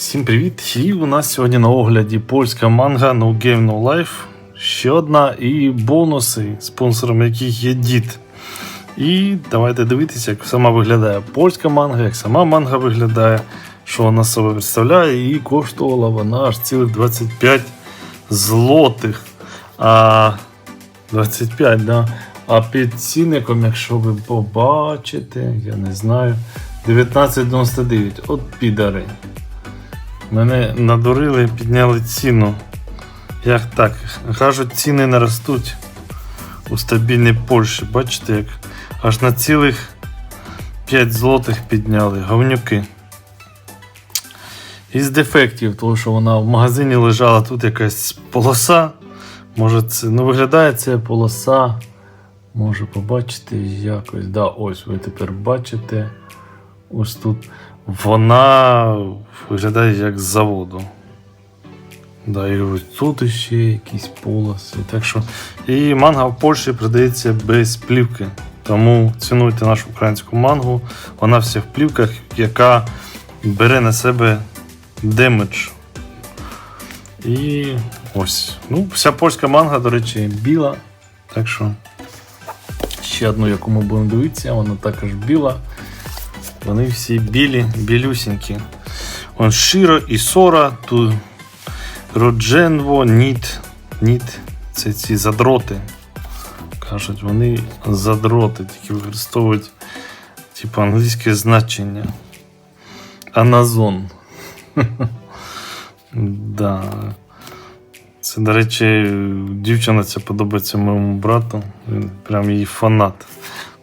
Всім привіт! І у нас сьогодні на огляді польська манга No Game No Life. Ще одна і бонуси, спонсором яких є дід. І давайте дивитися, як сама виглядає польська манга, як сама манга виглядає, що вона себе представляє, і коштувала вона аж цілих 25 злотих. А 25, да. А під цінником, якщо ви побачите, я не знаю, 19,99. От підари. Мене надурили, підняли ціну. Як так? Кажуть, ціни не ростуть у стабільній Польщі. Бачите, як аж на цілих 5 злотих підняли, говнюки. Із дефектів, тому що вона в магазині лежала тут якась полоса. Може, це ну, виглядає ця полоса. Може побачити якось. Да, ось ви тепер бачите. Ось тут. Вона виглядає як з заводу. Да, і ось тут ще якісь полоси. Так що. І манга в Польщі продається без плівки. Тому цінуйте нашу українську мангу. Вона вся в плівках, яка бере на себе демедж. І ось. Ну, вся польська манга, до речі, біла. Так що ще одну, яку ми будемо дивитися, вона також біла. Вони всі білі, білюсінькі. Он Широ і Сора, тут Родженво, Ніт. Ніт це ці задроти. Кажуть, вони задроти, тільки використовують типу, англійське значення. Аназон. да. Це, до речі, дівчина ця подобається моєму брату. Він прям її фанат.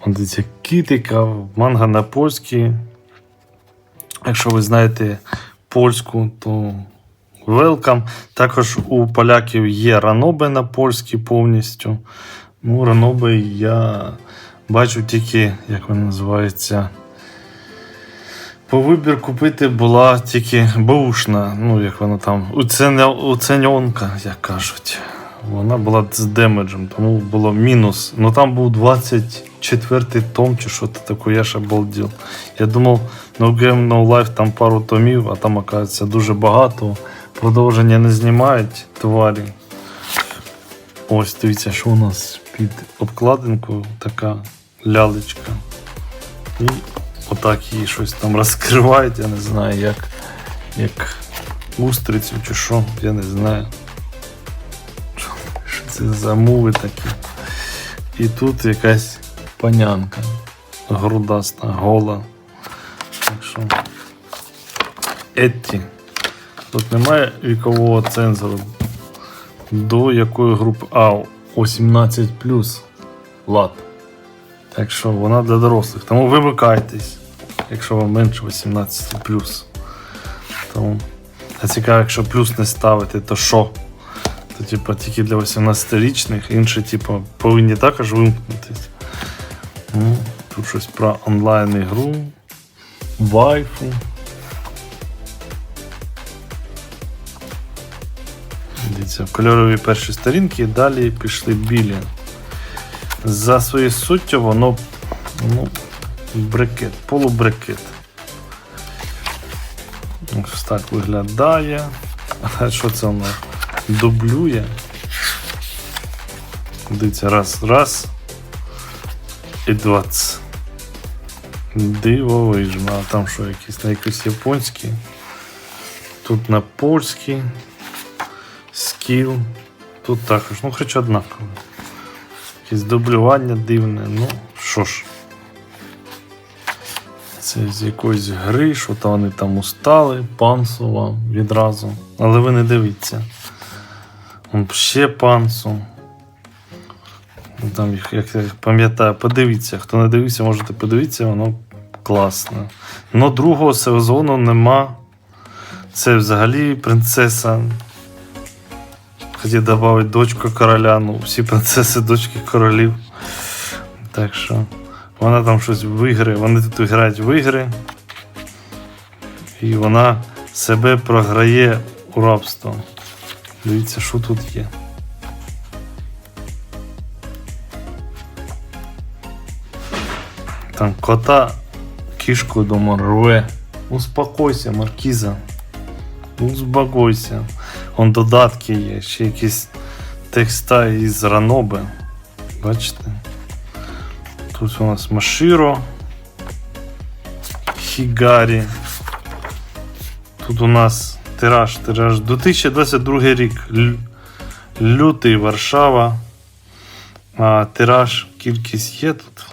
Дивіться, кітика, манга на польській. Якщо ви знаєте польську, то welcome. Також у поляків є ранобе на польській повністю. Ну, ранобе я бачу тільки, як вона називається. По вибір купити була тільки баушна, ну як вона там, уценя, уценьонка, як кажуть. Вона була з демеджем, тому було мінус. Ну там був 24 том чи що то таке, я ж обалдів. Я думав, No Game No Life там пару томів, а там, оказується, дуже багато. Продовження не знімають тварі. Ось дивіться, що у нас під обкладинкою така лялечка. І отак її щось там розкривають, я не знаю, як, як устрицю чи що, я не знаю. Що це за муви такі. І тут якась панянка грудаста, гола. Так що. Етті. Тут немає вікового цензору. До якої групи? А, 18 лат. Так що вона для дорослих. Тому вимикайтесь, якщо вам менше 18 Тому. А цікаво, якщо плюс не ставити, то що? То типу, тільки для 18-річних, інші типу, повинні також вимкнутись. Тут щось про онлайн ігру, вайфу. Дивіться, кольорові перші сторінки, далі пішли білі. За своєю суттю воно ну, брикет, полубрикет. Ось так виглядає. А що це воно дублює? Дивіться, раз, раз. І двадцять. Дивовижно. А там що якісь на якийсь японський. Тут на польський. Скіл. Тут також, ну хоч однаково. Якесь дублювання дивне, ну що ж. Це з якоїсь гри, що то вони там устали, пансу вам відразу. Але ви не дивіться. Ще пансу. Ну, Там, їх, як я пам'ятаю, подивіться. Хто не дивився, можете подивитися, воно класне. Но другого сезону нема. Це взагалі принцеса. Хотів додати дочку короля, ну всі принцеси дочки королів. Так що вона там щось в ігри, вони тут грають в ігри. І вона себе програє у рабство. Дивіться, що тут є. Там кота кішку дома рве. Успокойся, маркіза. Збагуйся. Он додатки є, ще якісь текста із Раноби. Бачите? Тут у нас Маширо. Хігарі. Тут у нас тираж, тираж. 2022 рік. Лютий Варшава. А тираж, кількість є тут.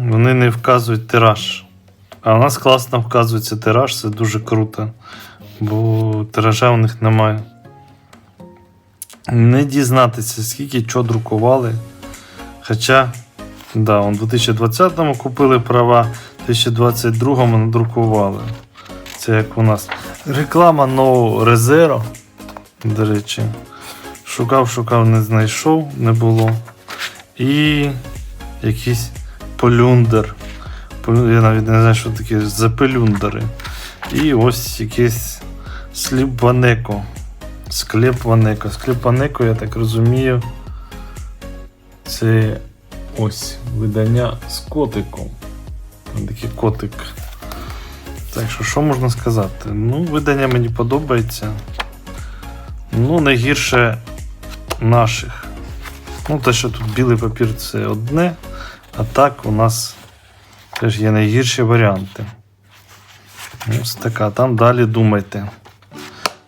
Вони не вказують тираж. А у нас класно вказується тираж, це дуже круто. Бо тиража у них немає. Не дізнатися, скільки чого друкували. Хоча, да, у 2020-му купили права, в 2022-му надрукували. Це як у нас реклама нового резеро. До речі, шукав, шукав, не знайшов, не було. І якийсь полюндер. Я навіть не знаю, що таке запелюндери. І ось якийсь сліп Ванеко. Склеп Ванеко. Склеп Ванеко, я так розумію. Це ось видання з котиком. Такий котик. Так що, що можна сказати? Ну, видання мені подобається. Ну, найгірше наших. Ну, те, що тут білий папір це одне, а так у нас теж є найгірші варіанти. Ось така. Там далі думайте.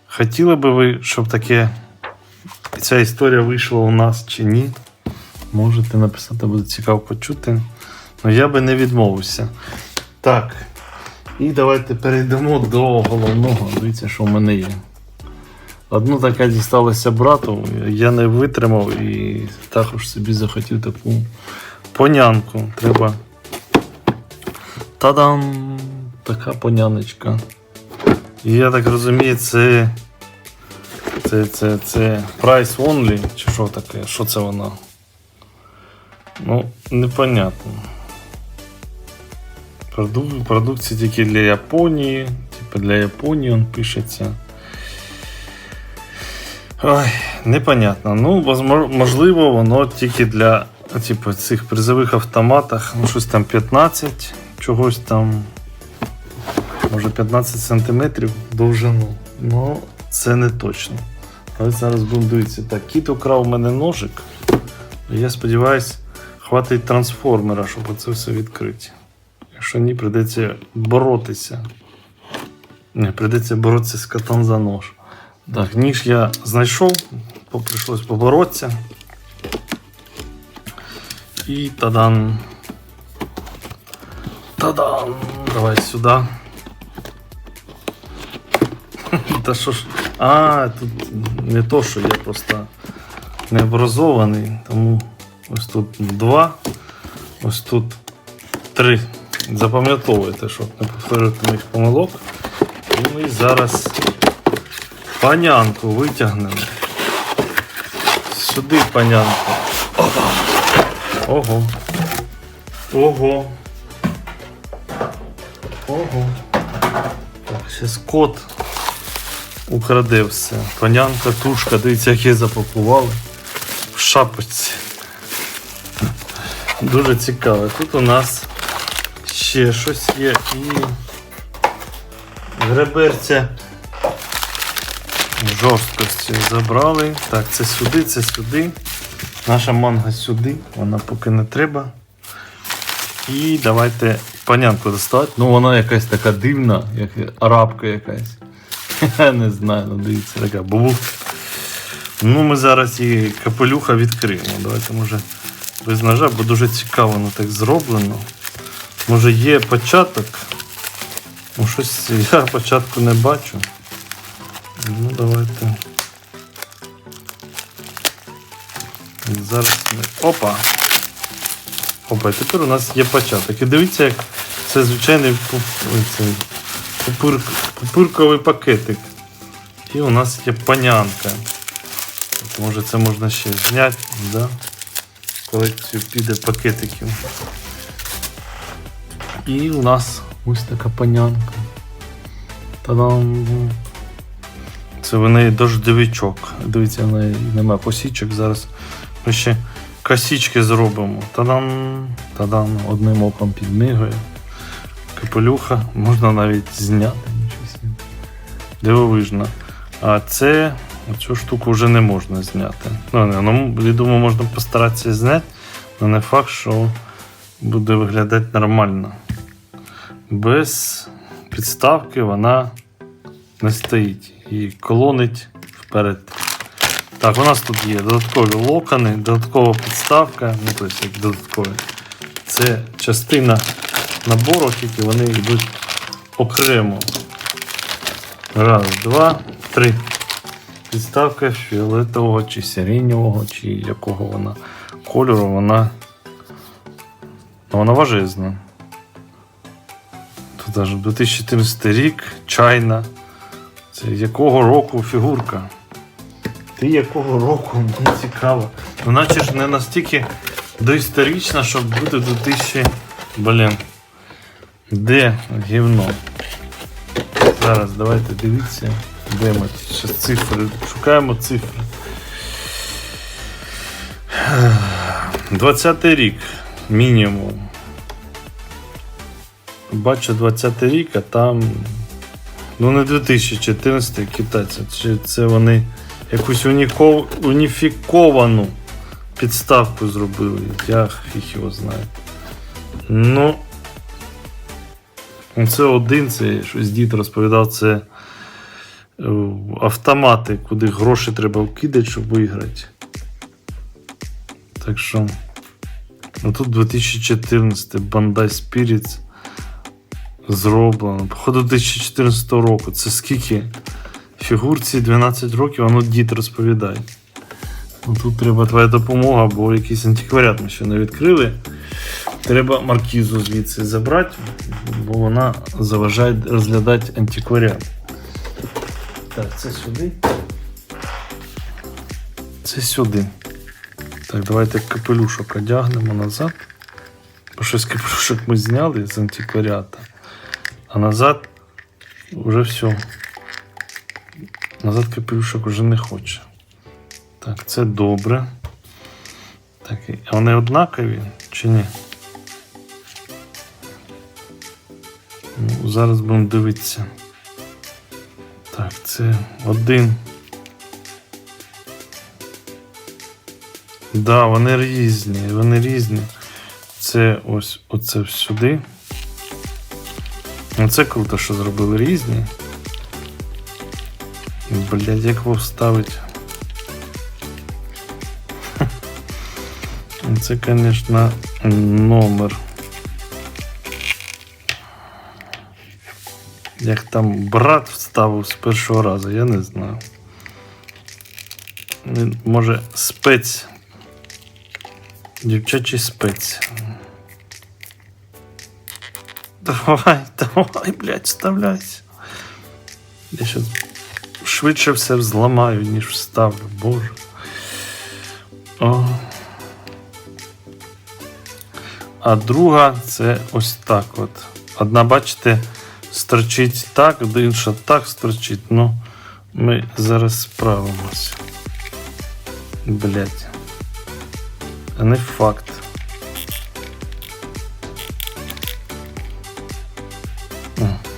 Хотіли би ви, щоб таке ця історія вийшла у нас чи ні? Можете написати, буде цікаво почути. Ну я би не відмовився. Так. І давайте перейдемо до головного. Дивіться, що в мене є. Одну таке дісталося брату, я не витримав і також собі захотів таку понянку. Треба. Та-дам! Така поняночка. І я так розумію, це. Це, це, це price only, чи що таке? Що це воно? Ну, непонятно. Проду- Продукція тільки для Японії. Типа для Японії він пишеться. Ой, непонятно. Ну, можливо, воно тільки для типу, цих призових автоматах. Ну, щось там 15, чогось там. Може 15 сантиметрів довжину. Ну, це не точно. Але зараз будемо дивитися. Так, кіт украв у мене ножик. Я сподіваюся, хватить трансформера, щоб це все відкрити. Якщо ні, прийдеться боротися. Не, прийдеться боротися з котом за нож. Так, ніж я знайшов, прийшлось поборотися. І тадан. Тадан! Давай сюди. Та що ж. А, тут не то, що я просто не образований, тому ось тут два, ось тут три. Запам'ятовуйте, щоб не повторити моїх помилок. І ми зараз панянку витягнемо. Сюди панянку. Опа. Ого. Ого. Ого. Так, зараз кот украде все. Панянка, тушка, дивіться, як її запакували. В шапочці. Дуже цікаво. Тут у нас ще щось є і греберця жорсткості забрали. Так, це сюди, це сюди. Наша манга сюди, вона поки не треба. І давайте панянку достати. Ну вона якась така дивна, як арабка якась. Не знаю, ну дивіться, така бубу. Ну, ми зараз і капелюха відкриємо. Давайте, може, без ножа, бо дуже цікаво воно так зроблено. Може є початок. Ну, щось я початку не бачу. Ну, давайте. Зараз ми. Опа! Опа, і тепер у нас є початок. І дивіться, як це звичайний пуп- ой, пупир, пакетик. І у нас є панянка. От, може це можна ще зняти, да? колекцію піде пакетиків. І у нас ось така панянка. Та-дам! Це в неї дождевичок. Дивіться, в неї немає косічок. Зараз ми ще косічки зробимо. Та-дам! Та-дам! Одним оком підмигує. Капелюха, можна навіть зняти. Дивовижно. А це цю штуку вже не можна зняти. Ну, не, ну, я думаю, можна постаратися зняти, але не факт, що буде виглядати нормально. Без підставки вона не стоїть і колонить вперед. Так, у нас тут є додаткові локони, додаткова підставка, ну тобто як додаткові. Це частина набору, тільки вони йдуть окремо. Раз, два, три. Підставка фіолетового чи сиреневого, чи якого вона кольору, вона. Вона важезна. Тут аж 2014 рік, чайна. Це якого року фігурка? Ти якого року? Мені цікаво. Ну, ж не настільки доісторична, щоб бути 2000. Блін. Де гівно? Зараз давайте дивіться. Де ми? Зараз цифри. Шукаємо цифри. 20 рік мінімум. Бачу 20 рік, а там. Ну не 2014 китайці. Чи це вони якусь уніко... уніфіковану підставку зробили. Я фіг його знаю. Ну. Це один, це щось дід розповідав, це е, автомати, куди гроші треба вкидати, щоб виграти. Так що. Ну тут 2014 Bandai Spirits зроблено. Походу 2014 року. Це скільки? Фігурці 12 років, а ну дід розповідає. Ну, тут треба твоя допомога, бо якийсь антикваріат ми ще не відкрили. Треба маркізу звідси забрати, бо вона заважає розглядати антикваріат. Так, це сюди. Це сюди. Так, давайте капелюшок одягнемо назад. Бо щось капелюшок ми зняли з антикваріата. А назад вже все. Назад капелюшок вже не хоче. Так, це добре. Так, вони однакові чи ні? Ну, зараз будемо дивитися. Так, це один. Да, вони різні, вони різні. Це ось оце сюди. Ну, це круто, що зробили різні. Блять, як його вставить. Це, звісно, номер. Як там брат вставив з першого разу, я не знаю. Він, може, спец. Дівчачий спец. Давай, давай, блядь, вставляйся. Я щас швидше все зламаю, ніж вставлю, боже. О. А друга це ось так от. Одна, бачите, строчить так, інша так строчить. Ну, ми зараз справимося. Блять. Не факт.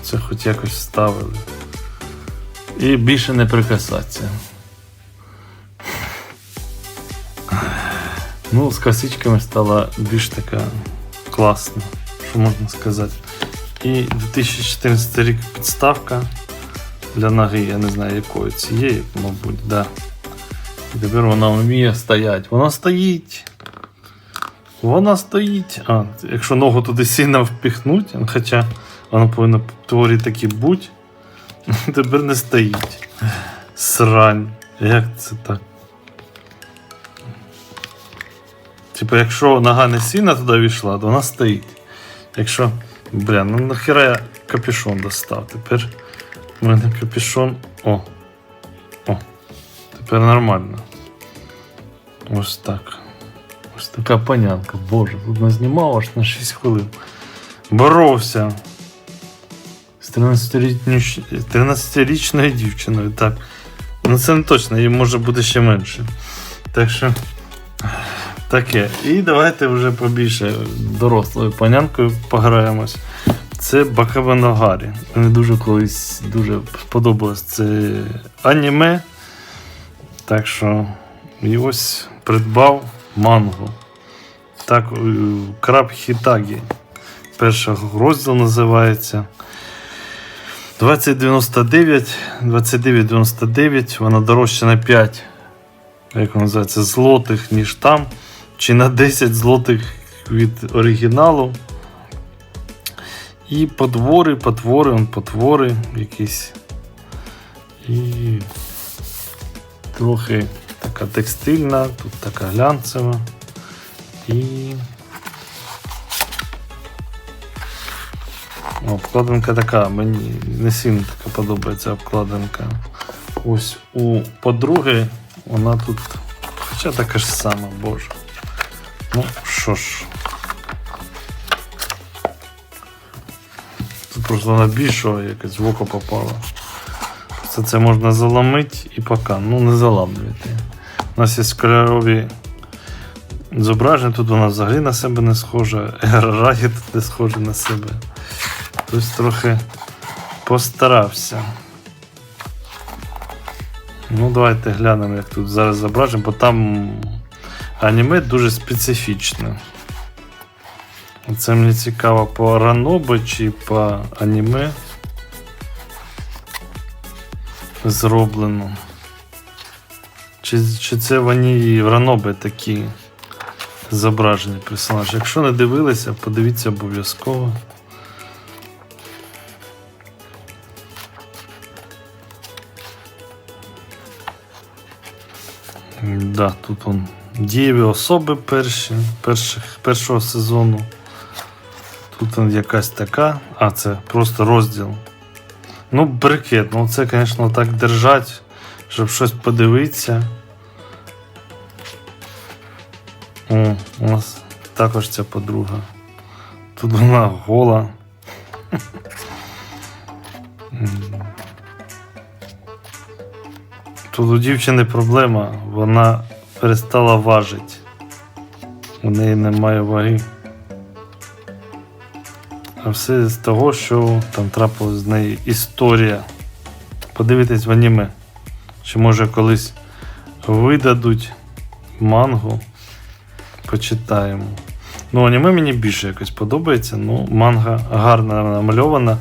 Це хоч якось вставили. І більше не прикасатися. Ну, з косичками стала більш така класна, що можна сказати. І 2014 рік підставка для ноги, я не знаю якої цієї, мабуть, да. І тепер вона вміє стояти. Вона стоїть. Вона стоїть. А, якщо ногу туди сильно впіхнуть, хоча вона повинна в теорії бути, тепер не стоїть. Срань. Як це так? Типу, якщо нога не сильно туди війшла, то вона стоїть. Якщо. Бля, ну нахера я капюшон достав. Тепер у мене капюшон. О. О. Тепер нормально. Ось так. Ось така панянка. Боже, тут назнімав аж на 6 хвилин. Боровся. З 13-річною 13-річною дівчиною. Так. Ну це не точно, їй може бути ще менше. Так що. Таке. І давайте вже побільше дорослою панянкою пограємось. Це Бакавеногарі. Мені дуже колись дуже сподобалось це аніме. Так що і ось придбав мангу. Так, е, Краб Хітагі. Перший розділ називається. 2099, 2999, вона дорожча на 5, як вона називається, злотих, ніж там, чи на 10 злотих від оригіналу. І потвори, потвори, потвори якісь. І трохи така текстильна, тут така глянцева. І Обкладинка така, мені не сильно така подобається обкладинка. Ось у подруги вона тут. Хоча така ж сама, боже. Ну, що ж. Тут просто вона більшого якось в око попала. Просто це можна заламити і поки. Ну, не заламлюйте. У нас є кольорові зображення, тут вона взагалі на себе не схожа, Рагі тут не схожа на себе. Хтось трохи постарався. Ну, давайте глянемо, як тут зараз зображимо, бо там аніме дуже специфічне. Це мені цікаво по ранобі чи по аніме зроблено. Чи, чи це вони в ранобі такі зображені персонажі? Якщо не дивилися, подивіться обов'язково. Да, тут он дієві особи перші, перших, першого сезону. Тут он якась така. А, це просто розділ. Ну, брикет, ну це, звісно, так держать, щоб щось подивитися. О, у нас також ця подруга. Тут вона гола. Тут у дівчини проблема, вона перестала важити. У неї немає ваги. А все з того, що там трапилась з нею історія. Подивитись в аніме. Чи може колись видадуть мангу. Почитаємо. Ну, аніме мені більше якось подобається. Ну, манга гарно намальована.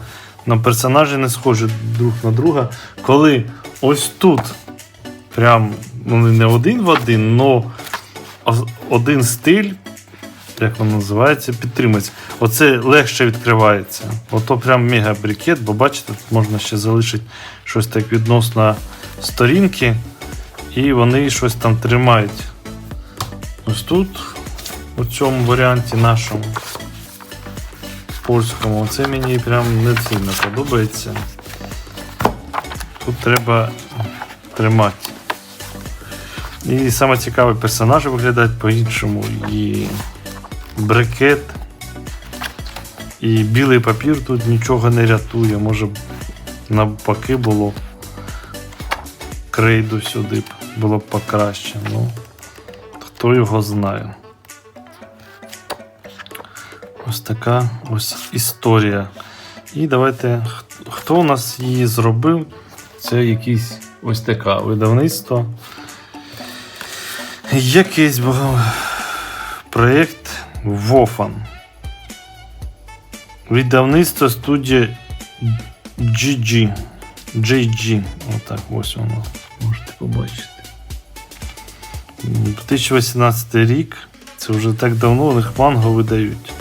Но персонажі не схожі друг на друга. Коли ось тут прям ну, не один в один, но один стиль, як воно називається, підтримується. Оце легше відкривається. Ото прям мега брикет, бо бачите, тут можна ще залишити щось так відносно сторінки, і вони щось там тримають. Ось тут, у цьому варіанті нашому польському, це мені прям не сильно подобається. Тут треба тримати. І саме цікаве, персонажі виглядають по-іншому. І брикет, і білий папір тут нічого не рятує. Може навпаки було крейду сюди б було б покраще. Ну, хто його знає. Ось така ось історія. І давайте, хто у нас її зробив? Це якийсь ось таке видавництво. Якийсь був проєкт Вофан. Видавництво студія GG. JG. Отак ось воно. Можете побачити. 2018 рік. Це вже так давно у них манго видають.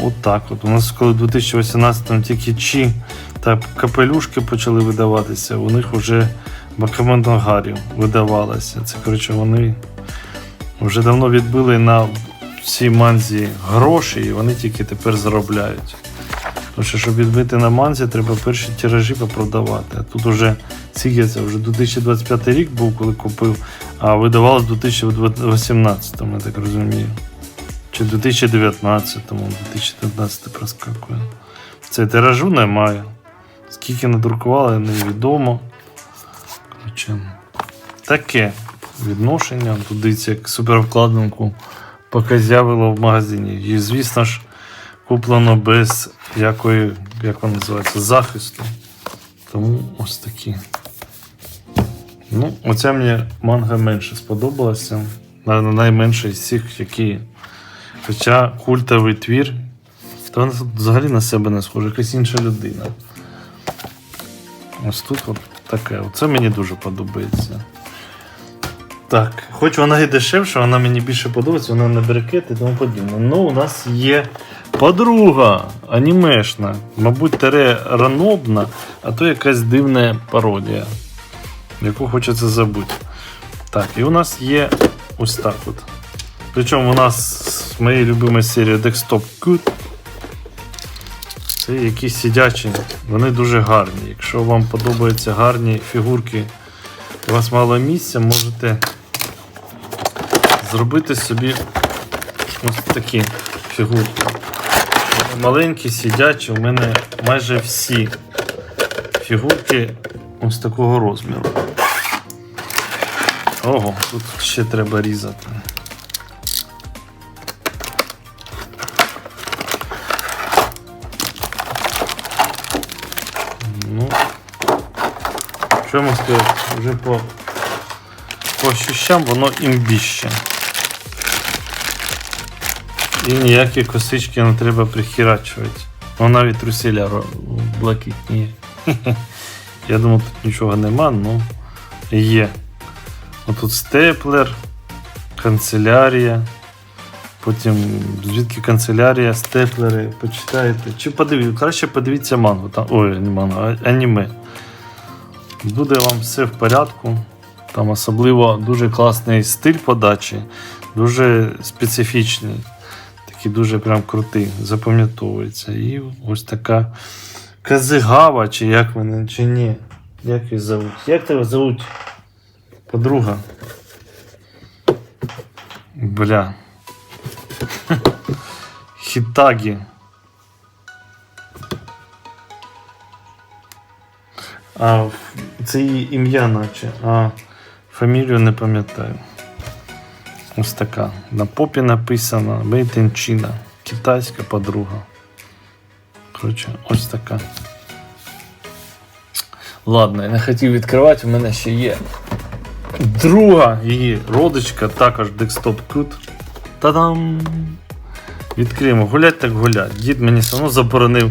Отак от. У нас коли в 2018 тільки чи та капелюшки почали видаватися, у них вже Бакамоногарів видавалося. Це коротше вони вже давно відбили на цій манзі гроші, і вони тільки тепер заробляють. Тому що, щоб відбити на манзі, треба перші тиражі попродавати. А тут уже скільки це вже 2025 рік був, коли купив, а видавалось в 2018, я так розумію. Чи 2019-му, 2019 проскакує. Це тиражу немає. Скільки надрукували, невідомо. Коротше, таке відношення. Тут дивіться, як супервкладинку поки з'явило в магазині. І, звісно ж, куплено без якої, як вона називається, захисту. Тому ось такі. Ну, оця мені манга менше сподобалася. Наверно, найменша із всіх, які. Хоча культовий твір, то взагалі на себе не схожа, якась інша людина. Ось тут от таке. Оце мені дуже подобається. Так, хоч вона і дешевша, вона мені більше подобається, вона на брикет і тому подібне. Ну, у нас є подруга анімешна, мабуть, тере ранобна, а то якась дивна пародія, яку хочеться забути. Так, і у нас є ось так от. Причому у нас з моєї любимої серії Desktop Good. Це якісь сидячі, вони дуже гарні. Якщо вам подобаються гарні фігурки, у вас мало місця, можете зробити собі ось такі фігурки. Маленькі, сидячі, у мене майже всі фігурки ось такого розміру. Ого, тут ще треба різати. Що можу сказати, вже по, по ощущам воно імбіще. І ніякі косички не треба прихерачувати. Ну навіть труселя ро- блакитні. Я думав, тут нічого нема, ну є. Отут степлер, канцелярія. Потім звідки канцелярія, степлери, почитаєте. Чи подивіться, краще подивіться мангу. Там, ой, не мангу, а аніме. Буде вам все в порядку. Там особливо дуже класний стиль подачі, дуже специфічний, такий дуже прям крутий, запам'ятовується. І ось така Казигава, чи як мене, чи ні. Як її зовуть? Як тебе зовуть? Подруга. Бля. Хітагі. А це її ім'я, наче, а фамілію не пам'ятаю. Ось така. На попі написано Бейтенчина. Китайська подруга. Коротше, ось така. Ладно, я не хотів відкривати, у мене ще є. Друга її родичка, також Desktop Cut. Та-дам! Відкриємо. Гулять так гулять. Дід мені все одно заборонив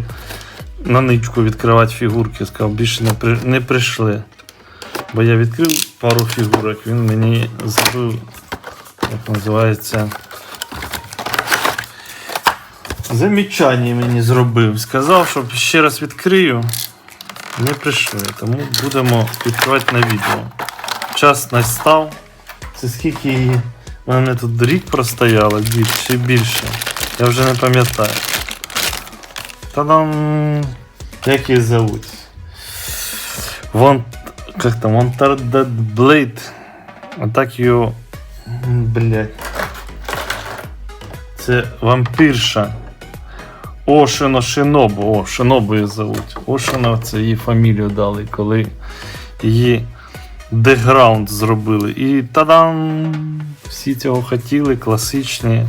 на ничку відкривати фігурки. Сказав, більше не, при... не прийшли. Бо я відкрив пару фігурок, він мені зробив, як називається. Замічання мені зробив. Сказав, щоб ще раз відкрию. Не прийшли, тому будемо відкривати на відео. Час настав. Це скільки її. У мене тут рік простояло, дід, чи більше. Я вже не пам'ятаю. Та-дам! Як її зовуть? Вон. Как там? Wanted Blade. Отак її. Блять. Це вампірша. Ошино Шинобу. О, Шинобу її зовуть. Ошино це її фамілію дали, коли її деграунд зробили. І та-дам! Всі цього хотіли, класичні,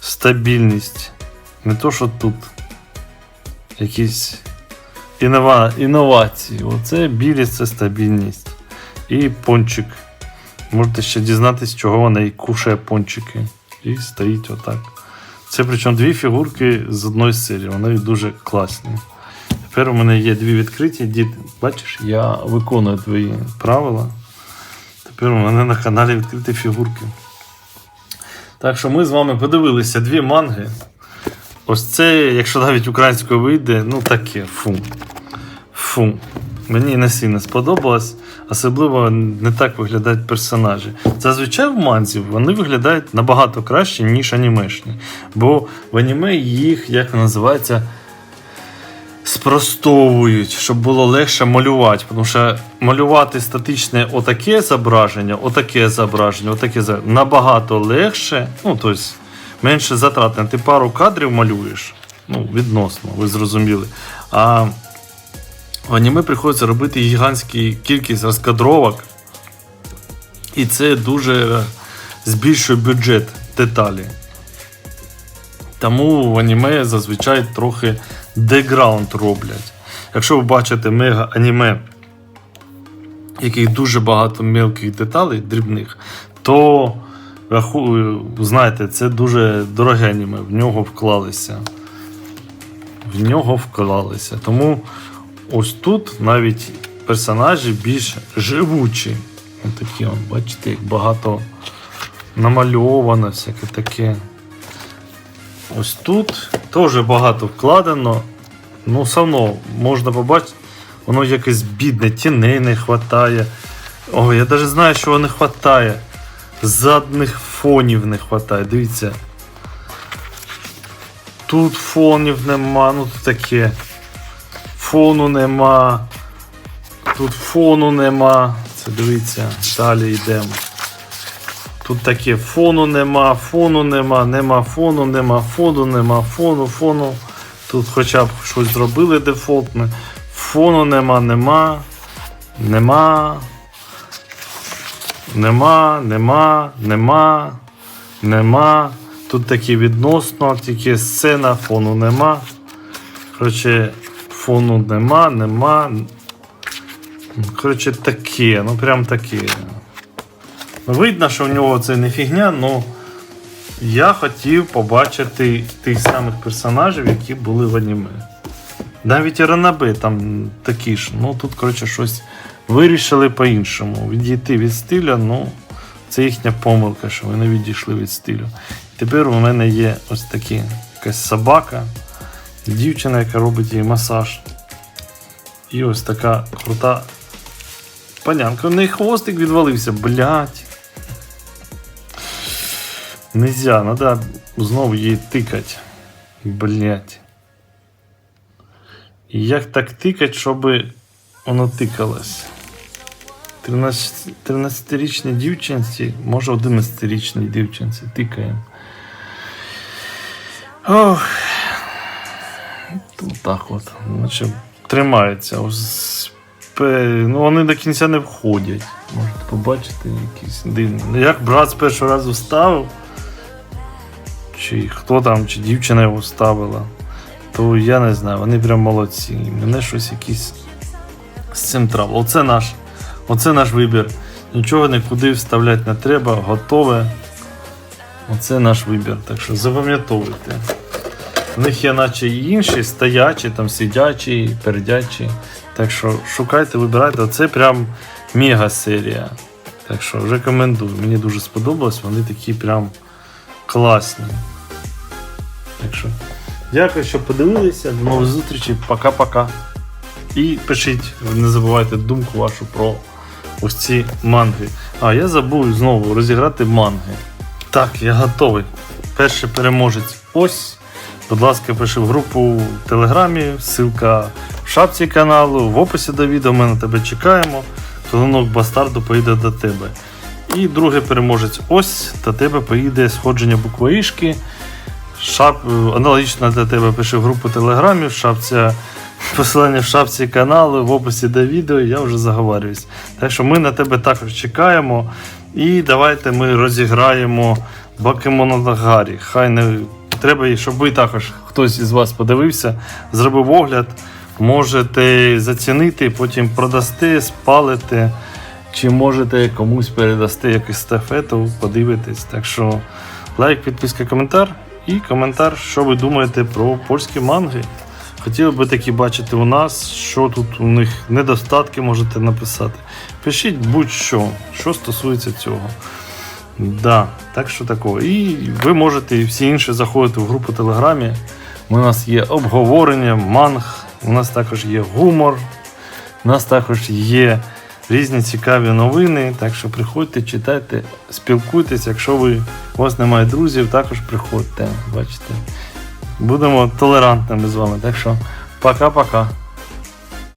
стабільність. Не то, що тут якісь інова... інновації. Оце білість, це стабільність. І пончик. Можете ще дізнатися, чого вона і кушає пончики. І стоїть отак. Це причому дві фігурки з одної серії. Вони дуже класні. Тепер у мене є дві відкриті. Дід, бачиш, я виконую твої правила. Тепер у мене на каналі відкриті фігурки. Так що ми з вами подивилися дві манги. Ось це, якщо навіть українською вийде, ну таке, фу. Фу. Мені не сильно сподобалось. Особливо не так виглядають персонажі. Зазвичай в манзі вони виглядають набагато краще, ніж анімешні. Бо в аніме їх, як називається, спростовують, щоб було легше малювати. Тому що малювати статичне отаке зображення, отаке зображення, отаке зображення набагато легше. Ну, тобто, менше затратно. Ти пару кадрів малюєш. Ну, відносно, ви зрозуміли. А в аніме приходиться робити гігантську кількість розкадровок. І це дуже збільшує бюджет деталі. Тому в аніме зазвичай трохи деграунд роблять. Якщо ви бачите мега аніме, яких дуже багато мелких деталей, дрібних, то знаєте, це дуже дороге аніме, в нього вклалися. В нього вклалися. Тому ось тут навіть персонажі більш живучі. Такі, бачите, як багато намальовано, всяке таке. Ось тут теж багато вкладено. Ну, все одно можна побачити, воно якесь бідне, тіней не вистачає. О, я навіть знаю, що не вистачає. Задних фонів не вистачає. Дивіться. Тут фонів нема, ну тут таке. Фону нема. Тут фону нема. Це дивіться, далі йдемо. Тут таке фону нема, фону нема, нема фону, нема фону, нема фону, фону. Тут хоча б щось зробили дефолтне. Фону нема, нема. Нема. Нема, нема, нема, нема. Тут такі відносно, тільки сцена, фону нема. Коротше, фону нема, нема. Коротше, таке, ну прям таке. Видно, що в нього це не фігня, але я хотів побачити тих самих персонажів, які були в аніме. Навіть Ранабе там такі ж. Ну тут, коротше, щось вирішили по-іншому. Відійти від стиля, ну, це їхня помилка, що вони відійшли від стилю. Тепер у мене є ось такі якась собака, дівчина, яка робить їй масаж. І ось така крута панянка. У неї хвостик відвалився, блядь. Нельзя, надо знову її тикать. Блять. Як так тикать, щоб воно тикалось? 13 13-річній дівчинці, може 11-річній дівчинці тикаємо. Ох. Тут так от. Наче тримається. Ну, вони до кінця не входять. Можете побачити якісь дивні. Ну, Як брат з першого разу ставив, чи хто там, чи дівчина його ставила, то я не знаю, вони прям молодці. Мене щось якісь з цим трав. Оце наш, оце наш вибір. Нічого нікуди вставляти не треба, готове. Оце наш вибір. Так що запам'ятовуйте. У них є наче інші, стоячі, там сидячі, пердячі. Так що шукайте, вибирайте. Оце прям мега серія. Так що рекомендую. Мені дуже сподобалось, вони такі прям класні. Так що, дякую, що подивилися. До нових зустрічей. Пока-пока. І пишіть, не забувайте думку вашу про ось ці манги. А, я забув знову розіграти манги. Так, я готовий. Перший переможець ось. Будь ласка, пиши в групу в Телеграмі, ссылка в шапці каналу, в описі до відео ми на тебе чекаємо. Клинок бастарду поїде до тебе. І другий переможець ось до тебе поїде сходження буквоїшки. Шап... Аналогічно для тебе пиши в групу Телеграмі, в шапці посилання в шапці каналу, в описі до відео, я вже заговорююсь. Так що ми на тебе також чекаємо. І давайте ми розіграємо Бакемона Гаррі. Хай не треба, щоб ви також хтось із вас подивився, зробив огляд. Можете зацінити, потім продасти, спалити, чи можете комусь передасти якусь стафету, подивитись. Так що лайк, підписка, коментар і коментар, що ви думаєте про польські манги. Хотіли би такі бачити у нас, що тут у них недостатки можете написати. Пишіть будь-що, що стосується цього. Да, так що такого. І ви можете всі інші заходити в групу Телеграмі. У нас є обговорення, манг, у нас також є гумор, у нас також є різні цікаві новини. Так що приходьте, читайте, спілкуйтесь. Якщо ви, у вас немає друзів, також приходьте. Бачите. Будемо толерантними з вами. Так що пока-пока.